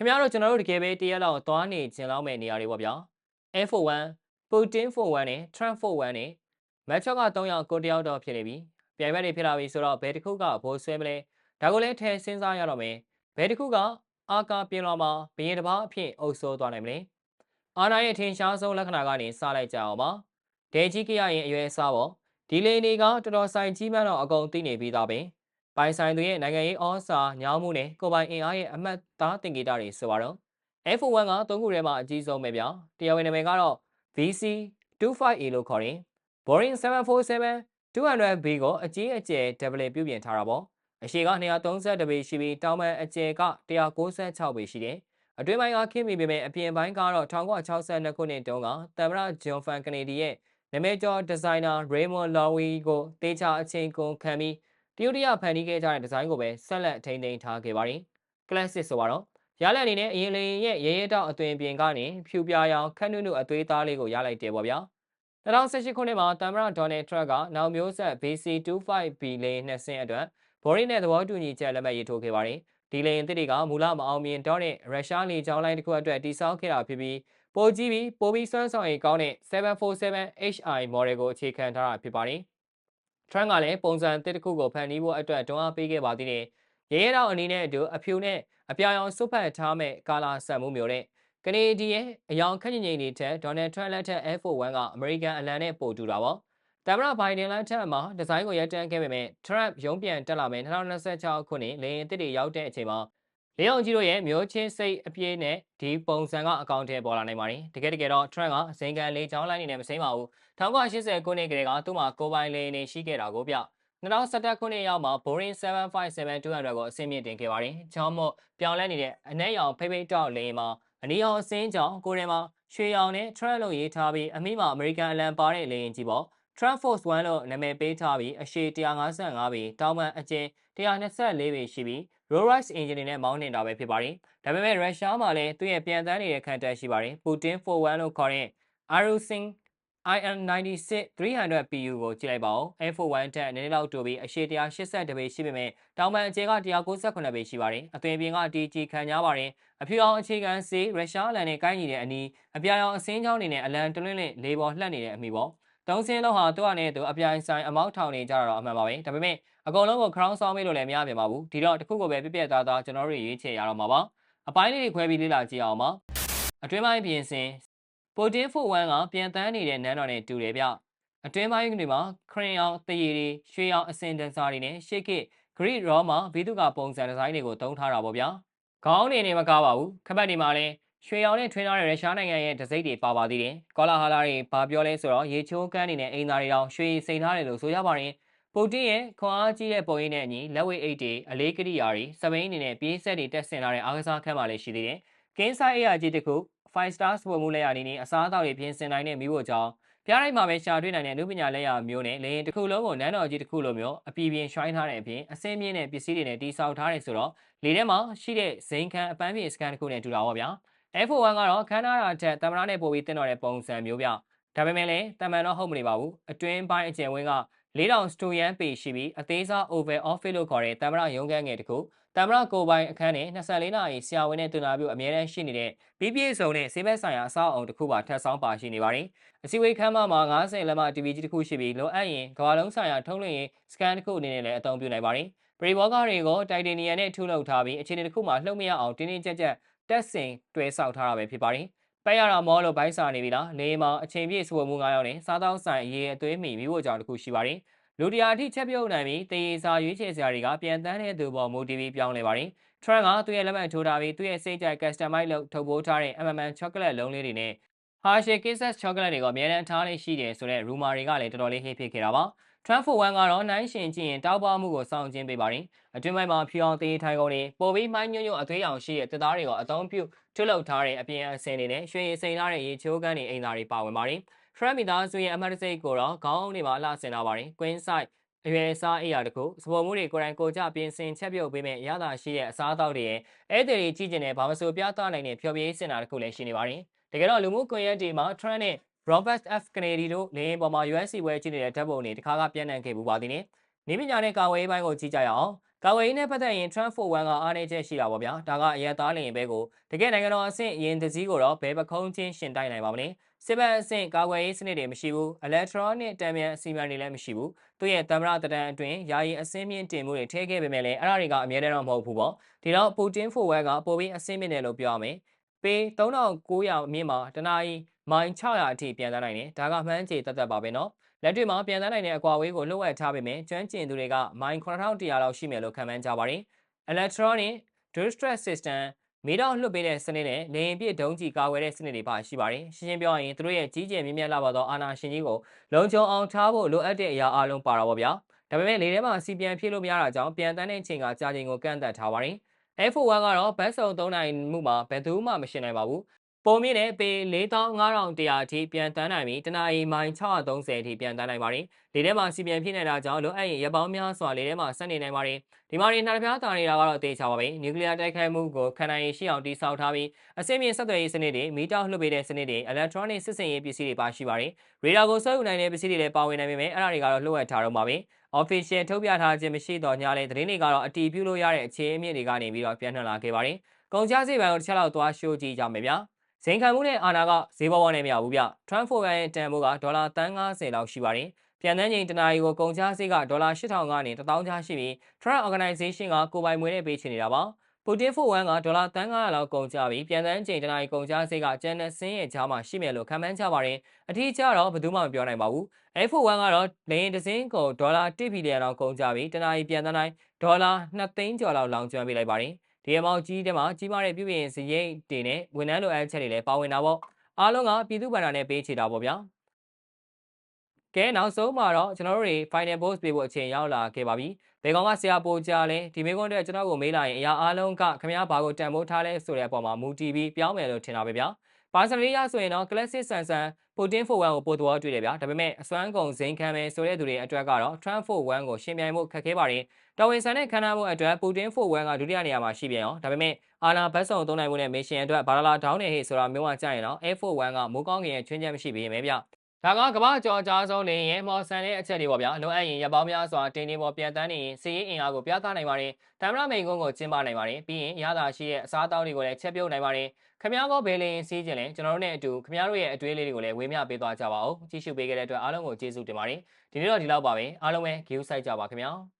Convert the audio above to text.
ခင်ဗျားတို့ကျွန်တော်တို့တကယ်ပဲတရက်လောက်သွားနေခြင်းလောက်မဲ့နေရာတွေပေါ့ဗျာ Air Force 1 Putin Force 1နဲ့ Trump Force 1နဲ့မက်ချော့က3ယောက်ကိုတယောက်တော့ဖြစ်နေပြီပြိုင်ဘက်တွေဖြစ်လာပြီဆိုတော့ဘယ်တစ်ခုကဘိုးဆွဲမလဲဒါကိုလည်းထည့်စဉ်းစားရတော့မယ်ဘယ်တစ်ခုကအာကာပြင်လွှာမှာဘရင်တစ်ပါးအဖြစ်အုပ်စိုးသွားနိုင်မလဲအာနာရဲ့ထင်ရှားဆုံးလက္ခဏာကနေစလိုက်ကြအောင်ပါဒေကြီးကရရင်အရွယ်အစားပေါ့ဒီလေနေကတော်တော်ဆိုင်ကြီးမှန်းတော့အကုန်သိနေပြီးသားပဲ ပိုင်ဆိုင်သူရဲ့နိုင်ငံရေးဩစာညောင်းမှုနဲ့ကိုပိုင်အင်အားရဲ့အမတ်သားတင်ဂီတာတွေဆိုတော့ F1 ကသုံးခုထဲမှာအကြီးဆုံးပဲဗျာတရားဝင်နာမည်ကတော့ VC 25A လို့ခေါ်တယ် Boring 747 200B ကိုအကြီးအကျယ် double ပြုပြင်ထားတာပေါ့အရှိက230ပေရှိပြီးတောင်ပံအကျယ်က196ပေရှိတယ်အတွင်းပိုင်းကခင်းမိပေမဲ့အပြင်ပိုင်းကတော့1962ခုနှစ်တုန်းကတမ်မရဂျွန်ဖန်ကနေဒီရဲ့နာမည်ကျော်ဒီဇိုင်နာ Raymond Loewy ကိုတေချာအချိန်ကုန်ခံပြီး တရုတ်တရဖန်တီးခဲ့ကြတဲ့ဒီဇိုင်းကိုပဲဆက်လက်ထိန်းသိမ်းထားခဲ့ပါတယ်။ Classic ဆိုတော့ရလက်အနေနဲ့အရင်လေရဲ့ရဲရဲတောက်အသွင်ပြင်ကနေဖြူပြာရောင်ခက်နုနုအသွေးသားလေးကိုရလိုက်တယ်ပေါ့ဗျာ2018ခုနှစ်မှာတမ်မရဒေါ်နယ်ထရက်ကနောက်မျိုးဆက် BC25B လေနှစ်စင်းအတွက်ဘော်ရီနဲ့သဘောတူညီချက်လက်မှတ်ရေးထိုးခဲ့ပါတယ်ဒီလေရင်တစ်တွေကမူလမအောင်မြင်တော့တဲ့ရုရှားလေကြောင်းလိုင်းတစ်ခုအတွက်တိစောက်ခဲ့တာဖြစ်ပြီးပိုကြီးပြီးပိုပြီးစွမ်းဆောင်ရည်ကောင်းတဲ့ 747HI model ကိုအခြေခံထားတာဖြစ်ပါတယ် ထရန့်ကလည်းပုံစံတစ်တစ်ခုကိုဖန်တီးဖို့အတွက်တွန်းအားပေးခဲ့ပါသေးတယ်ရဲရဲတော့အနေနဲ့အတူအဖြူနဲ့အပြောင်အောင်စွတ်ဖက်ထားမဲ့ကာလာဆန်မှုမျိုးတဲ့ကနေဒီရဲ့အယောင်ခက်ညင်ညင်တွေထက်ဒေါ်နယ်ထရန့်လက်ထက် Air Force 1ကအမေရိကန်အလံနဲ့ပို့တူတာပေါ့တမ်မရဘိုင်ဒန်လက်ထက်မှာဒီဇိုင်းကိုရပ်တန်းခဲ့ပေမဲ့ Trump ရုံးပြန်တက်လာမယ်2026ခုနှစ်လေရင်တစ်တွေရောက်တဲ့အချိန်မှာ လေအောင်ကြီးတို့ရဲ့မျိုးချင်းစိတ်အပြည့်နဲ့ဒီပုံစံကအကောင့်ထဲပေါ်လာနိုင်ပါတယ်တကယ်တကယ်တော့ Trump ကဇင်ကန်လေးချောင်းလိုင်းနေနဲ့မစိမ်းပါဘူး1980ခုနှစ်ကလေးကသူ့မှာကိုပိုင်လေနေရှိခဲ့တာကိုပြ2017ခုနှစ်ရောက်မှာ Boeing 757-200ကိုအဆင့်မြင့်တင်ခဲ့ပါတယ်။ကြောင်းမို့ပြောင်းလဲနေတဲ့အနက်ရောင်ဖိဖိတောက်လေမှာအနီရောင်အစင်းကြောင်ကိုရဲမှာရွှေရောင်နဲ့ Trump လို့ရေးထားပြီးအမိမှာအမေရိကန်အလံပါတဲ့လေရင်ကြီးပေါ့ Trump Force 1လို့နာမည်ပေးထားပြီးအရှည်155ပေတောင်ပံအကျယ်124ပေရှိပြီး Rolls-Royce engine နဲ့မောင်းနေတာပဲဖြစ်ပါတယ်။ဒါပေမဲ့ရုရှားမှာလည်းသူ့ရဲ့ပြန်တန်းနေတဲ့ခံတပ်ရှိပါတယ်။ Putin 41လို့ခေါ်တဲ့ Arusin IM96 300PU ကိုကြည့်လိုက်ပါဦး F41 တက်နည်းနည်းလောက်တိုပြီးအရှည်180ပေရှိပေမဲ့တောင်ပံအကျယ်က168ပေရှိပါတယ်အသွင်ပြင်က TG ခံကြပါတယ်အဖြူအောင်အခြေခံစေရုရှားအလံနဲ့ကိုင်းညီတဲ့အနီးအပြာရောင်အစင်းချောင်းတွေနဲ့အလံတွလွင့်လင့်လေးပေါ်လှက်နေတဲ့အမိပေါ့ တုံးစင်းလုံးဟာသူ့အနေနဲ့သူအပြိုင်ဆိုင်အမောက်ထောင်နေကြတာတော့အမှန်ပါပဲဒါပေမဲ့အကုန်လုံးကို crown ဆောင်းမေးလို့လည်းမရပြန်ပါဘူးဒီတော့တခုကိုပဲပြပြသားသားကျွန်တော်တို့ရွေးချယ်ရတော့မှာပါအပိုင်းလေးတွေခွဲပြီးလေ့လာကြည့်အောင်ပါအတွင်းပိုင်းပြင်ဆင်ပိုတင်းဖို1ကပြန်တန်းနေတဲ့နန်းတော်နဲ့တူတယ်ဗျအတွင်းပိုင်းတွေမှာခရင်အောင်တရေတွေရွှေအောင်အစင်တန်စာတွေနဲ့ရှေ့ကဂရိရောမှာဘီသူကပုံစံဒီဇိုင်းတွေကိုတုံးထားတာပေါ့ဗျာခေါင်းနေနေမကားပါဘူးခပတ်တွေမှာလည်း ရွှေရောင်နဲ့ထွင်းထားတဲ့ရုရှားနိုင်ငံရဲ့ဒစိမ့်တွေပါပါသေးတယ်ကောလာဟာလာတွေဘာပြောလဲဆိုတော့ရေချိုးကန်းနေတဲ့အင်သားတွေတောင်ရွှေစိန်ထားတယ်လို့ဆိုကြပါတယ်ပူတင်ရဲ့ခွန်အားကြီးတဲ့ပုံရိပ်နဲ့အညီလက်ဝဲအိတ်တွေအလေးကရိယာတွေစပိန်အနေနဲ့ပြေးဆက်တွေတက်ဆင်လာတဲ့အားကစားခန်းမှာလည်းရှိသေးတယ်ကင်းဆိုင်အေးရကြီးတစ်ခု5 star စပေါ်မှုလက်ရနေနေအစားအသောက်တွေပြင်ဆင်နိုင်တဲ့မိဖို့ကြောင့်ပြားတိုင်းမှာပဲရှာတွေ့နိုင်တဲ့လူပညာလက်ရမျိုးနဲ့လေရင်တစ်ခုလုံးကိုနန်းတော်ကြီးတစ်ခုလိုမျိုးအပြည်ပြင်းရွှိုင်းထားတဲ့အပြင်အစင်းမြင့်တဲ့ပစ္စည်းတွေနဲ့တိစောက်ထားတယ်ဆိုတော့လေထဲမှာရှိတဲ့ဇိမ်ခံအပန်းပြေစကန်တစ်ခုနဲ့တူတာပေါ့ဗျာ F1 ကတော့ခန်းနာတာချက်တမနာနဲ့ပို့ပြီးတင်တော်တဲ့ပုံစံမျိုးပြဒါပေမဲ့လည်းတမန်တော့ဟုတ်မနေပါဘူးအတွင်းပိုင်းအကျယ်ဝင်းက4000စတိုယန်ပေရှိပြီးအသေးစား over office လို့ခေါ်တဲ့တမနာရုံးခန်းငယ်တစ်ခုတမရကိုပိုင်အခန်းနဲ့24နာရီဆရာဝန်နဲ့တူနာပြုအမြဲတမ်းရှိနေတဲ့ပြီးပြည့်စုံတဲ့ဆေးဘက်ဆိုင်ရာအဆောက်အအုံတစ်ခုပါထပ်ဆောင်ပါရှိနေပါတယ်။အစည်းအဝေးခန်းမမှာ90လက်မ TV ကြီးတစ်ခုရှိပြီးလိုအပ်ရင်ကမ္ဘာလုံးဆိုင်ရာထုတ်လွှင့်ရေးစကန်တစ်ခုအနေနဲ့လည်းအသုံးပြုနိုင်ပါတယ်။ပရိဘောဂတွေကိုတိုက်တေနီယမ်နဲ့ထုတ်လုပ်ထားပြီးအခြေအနေတစ်ခုမှာလှုပ်မရအောင်တင်းတင်းကြပ်ကြပ် တက်ဆင်တွဲဆောက်ထားတာပဲဖြစ်ပါတယ်။ပဲရတာမောလို့ဘိုက်စာနေပြီလား။လေမှာအချိန်ပြည့်စဝမှု9ရောက်နဲ့စားတောင်းဆိုင်အရေးအသွေးမိမိဖို့ကြောင့်တစ်ခုရှိပါတယ်။လူတရာအထိချက်ပြုတ်နိုင်ပြီးတရေစာရွေးချယ်စရာတွေကပြန်တန်းတဲ့သူပေါ်မူတည်ပြီးပြောင်းလဲပါတယ်။ Trump ကသူ့ရဲ့လက်မှတ်ထိုးထားပြီးသူ့ရဲ့စိတ်ကြိုက် customize လုပ်ထုတ်ပိုးထားတဲ့ M&M chocolate လုံးလေးတွေနဲ့ Hershey Kisses chocolate တွေကိုအများအားထားလေးရှိတယ်ဆိုတဲ့ rumor တွေကလည်းတော်တော်လေးဟိဖြစ်ခဲ့တာပါ။ Trump for one ကတော့နိုင်ရှင်ကြည့်ရင်တောက်ပမှုကိုစောင့်ကျင်းပေးပါတယ်။အတွင်းပိုင်းမှာဖြူအောင်သေးထိုင်ကုန်တွေပိုပြီးမိုင်းညွန့်ညွန့်အသွေးရောင်ရှိတဲ့တစ်သားတွေကိုအသုံးပြုထုတ်လုပ်ထားတဲ့အပြင်အစင်တွေနဲ့ရွှေရည်စိန်ထားတဲ့ရေချိုးကန်းတွေအိမ်သားတွေပါဝင်ပါတယ်။ Trump မိသားစုရဲ့အမတ်တစိတ်ကိုတော့ခေါင်းအုံးတွေမှာအလှဆင်ထားပါတယ်။ Queen size အရွယ်အစားအိယာတခုစပေါ်မှုတွေကိုယ်တိုင်ကိုကြပြင်ဆင်ချက်ပြုတ်ပေးမဲ့ရတာရှိတဲ့အစားအသောက်တွေရဲ့အဲ့ဒီတွေကြီးကျင်တဲ့ဘာမဆိုပြသနိုင်တဲ့ဖျော်ဖြေစင်တာတခုလည်းရှိနေပါတယ်။တကယ်တော့လူမှုကွန်ရက်တွေမှာ Trump နဲ့ Robert F Kennedy တို့နေပေါ်မှာ USC ပွဲကြည့်နေတဲ့ဓာတ်ပုံတွေတခါကပြန့်နှံ့ခဲ့ပူပါသေးတယ်။နေပညာနဲ့ကာဝေးပိုင်းကိုကြည့်ကြရအောင်ကာဝေးနဲ့ပတ်သက်ရင် Trump Forward ကအားနည်းချက်ရှိတာပေါ့ဗျာဒါကအရက်သားလင်ဘဲကိုတကယ်နိုင်ငံတော်အဆင့်ရင်တစည်းကိုတော့ဘယ်ပခုံးချင်းရှင်တိုက်နိုင်ပါမလဲစစ်ဘက်အဆင့်ကာကွယ်ရေးစနစ်တွေမရှိဘူး electronic တံမြန်အစီအမံတွေလည်းမရှိဘူးသူ့ရဲ့သမ္မတတဒံအတွင်းယာယီအစင်းမြင့်တင်မှုတွေထည့်ခဲ့ပေမဲ့လည်းအဲ့ဒါတွေကအမြဲတမ်းတော့မဟုတ်ဘူးပေါ့ဒီတော့ပူတင် Forward ကပိုပြီးအစင်းမြင့်တယ်လို့ပြောရမယ်ပေ3900အမြင့်မှာတနာရီ မိုင်600အထိပြန်တန်းနိုင်တယ်ဒါကမှန်းခြေတသက်ပါပဲနော်လက်တွေ့မှာပြန်တန်းနိုင်တဲ့အကွာအဝေးကိုလှုပ်ဝက်ထားပေမဲ့ကျွမ်းကျင်သူတွေကမိုင်9100လောက်ရှိမယ်လို့ခန့်မှန်းကြပါတယ် electronic distress system မီးတောင်လွှတ်ပေးတဲ့စနစ်နဲ့လေရင်ပြည့်ဒုံးကြီးကာဝယ်တဲ့စနစ်တွေပါရှိပါတယ်ရှင်းရှင်းပြောရရင်သူတို့ရဲ့ကြီးကျယ်မြင့်မြတ်လာပါသောအာဏာရှင်ကြီးကိုလုံခြုံအောင်ထားဖို့လိုအပ်တဲ့အရာအလုံးပါတော့ဗောဗျာဒါပေမဲ့လေထဲမှာစီပြန်ဖြည့်လို့မရတာကြောင့်ပြန်တန်းတဲ့ချိန်ကကြာချိန်ကိုကန့်သက်ထားပါတယ် F1 ကတော့ဘတ်စုံ3နိုင်မှုမှာဘယ်သူမှမရှင်းနိုင်ပါဘူး ပုံမြင့်တဲ့ပေ4500အထိပြန်တန်းနိုင်ပြီးတနအီမိုင်630အထိပြန်တန်းနိုင်ပါတယ်။လေထဲမှာစီပြန်ဖြစ်နေတာကြောင့်လိုအပ်ရင်ရပောင်းများစွာလေထဲမှာဆက်နေနိုင်ပါတယ်။ဒီမှာနေနှာတပြားတာနေတာကတော့အသေးချပါပဲ။နျူကလ িয়ার တိုက်ခိုက်မှုကိုခံနိုင်ရရှိအောင်တည်ဆောက်ထားပြီးအစိမ့်မြင့်ဆက်သွယ်ရေးစနစ်တွေမီတာလှုပ်ပေးတဲ့စနစ်တွေ electronic စစ်စင်ရေးပစ္စည်းတွေပါရှိပါတယ်။ရေဒါကိုဆွဲယူနိုင်တဲ့ပစ္စည်းတွေလည်းပါဝင်နိုင်ပေမဲ့အဲ့ဒါတွေကတော့လှုပ်ဝက်ထားတော့မှာပဲ။ official ထုတ်ပြထားခြင်းမရှိတော့ညလည်းသတင်းတွေကတော့အတီးပြုလို့ရတဲ့အခြေအမြင့်တွေကနေပြီးတော့ပြန်ထွန်လာခဲ့ပါတယ်။ကုန်ကြစေးပိုင်းကိုတစ်ချက်လောက်သွားရှိုးကြည့်ကြမယ်ဗျာ။ ဇိမ်ခံမှုနဲ့အာဏာကဈေးပေါ်ပေါ်နဲ့မရဘူးဗျ။ Trump Foreign ရဲ့တန်ဖိုးကဒေါ်လာ350လောက်ရှိပါတယ်။ပြန်တန်းချိန်တနာရီကိုကုန်ကျစရိတ်ကဒေါ်လာ8000ကနေ1000ကျားရှိပြီး Trump Organization ကကိုပိုင်မွေးနဲ့ပေးချင်နေတာပါ။ပူတင်ဖို့ဝမ်ကဒေါ်လာ300လောက်ကုန်ကျပြီးပြန်တန်းချိန်တနာရီကုန်ကျစရိတ်ကကျန်တဲ့စင်းရဲ့ကြားမှာရှိမယ်လို့ခန့်မှန်းကြပါတယ်။အထူးကျတော့ဘယ်သူမှမပြောနိုင်ပါဘူး။ F1 ကတော့လေရင်တစ်စင်းကိုဒေါ်လာ1ဘီလီယံလောက်ကုန်ကျပြီးတနာရီပြန်တန်းတိုင်းဒေါ်လာ2သိန်းကျော်လောက်လောင်ကျွမ်းပေးလိုက်ပါတယ်။ ဒီအမောက်ကြီးတဲမှာကြီးမားတဲ့ပြုပြင်စရိတ်တွေနဲ့ဝန်ထမ်းလိုအပ်ချက်တွေလည်းပါဝင်တာပေါ့အားလုံးကပြည်သူ့ဗန္ဒာနဲ့ပေးချေတာပေါ့ဗျာကဲနောက်ဆုံးမှာတော့ကျွန်တော်တို့တွေ final boss ပေးဖို့အချိန်ရောက်လာခဲ့ပါပြီ။ဘေကောင်ကဆရာပိုကြလဲဒီမေကွန်းတဲ့ကျွန်တော်ကိုမေးလာရင်အရာအားလုံးကခင်ဗျားဘာကိုတန်ဖိုးထားလဲဆိုတဲ့အပေါ်မှာမူတည်ပြီးပြောင်းမယ်လို့ထင်တာပဲဗျာ။ ပါစရီရဆိုရင်တော့ classic ဆန်ဆန်ပိုတင်4 1ကိုပို့တော်တွေ့တယ်ဗျာ။ဒါပေမဲ့အစွမ်းကုန်ဇိမ်ခံမယ်ဆိုတဲ့သူတွေအတွက်ကတော့ Trump 4 1ကိုရှင်းပြိုင်မှုခက်ခဲပါတယ်။တော်ဝင်ဆန်တဲ့ခန္ဓာမှုအတွက်ပူတင်ဖို့ဝမ်ကဒုတိယနေရာမှာရှိပြန်ရောဒါပေမဲ့အာနာဘတ်ဆုံသုံးနိုင်မှုနဲ့မစ်ရှင်အတွက်ဘာလာလာဒေါင်းနေဟေ့ဆိုတာမျိုးဝကြရင်တော့ F4 1 ကမိုးကောင်းကင်ရဲ့ချွင်းချက်မရှိပေမဲ့ဗျ ဒါကကမ္ဘာကျော်ကြားဆုံးနေရင်မော်ဆန်တဲ့အချက်တွေပေါ့ဗျာလိုအပ်ရင်ရပောင်းများစွာတင်းတင်းပေါ်ပြန်တန်းနေရင်စီးရင်အင်အားကိုပြသနိုင်ပါတယ်တမ်မရမိန်ကုန်းကိုကျင်းပနိုင်ပါတယ်ပြီးရင်ရတာရှိတဲ့အစားအသောက်တွေကိုလည်းချက်ပြုတ်နိုင်ပါတယ်ခမ ्या ကောဘယ်လင်းစီးခြင်းလဲကျွန်တော်တို့နဲ့အတူခမ ्या တို့ရဲ့အတွေးလေးတွေကိုလည်းဝေမျှပေးသွားကြပါဦးကြည့်ရှုပေးခဲ့တဲ့အတွက်အားလုံးကိုကျေးဇူးတင်ပါတယ်ဒီနေ့တော့ဒီလောက်ပါပဲအားလုံးပဲ view site ကြပါခင်ဗျာ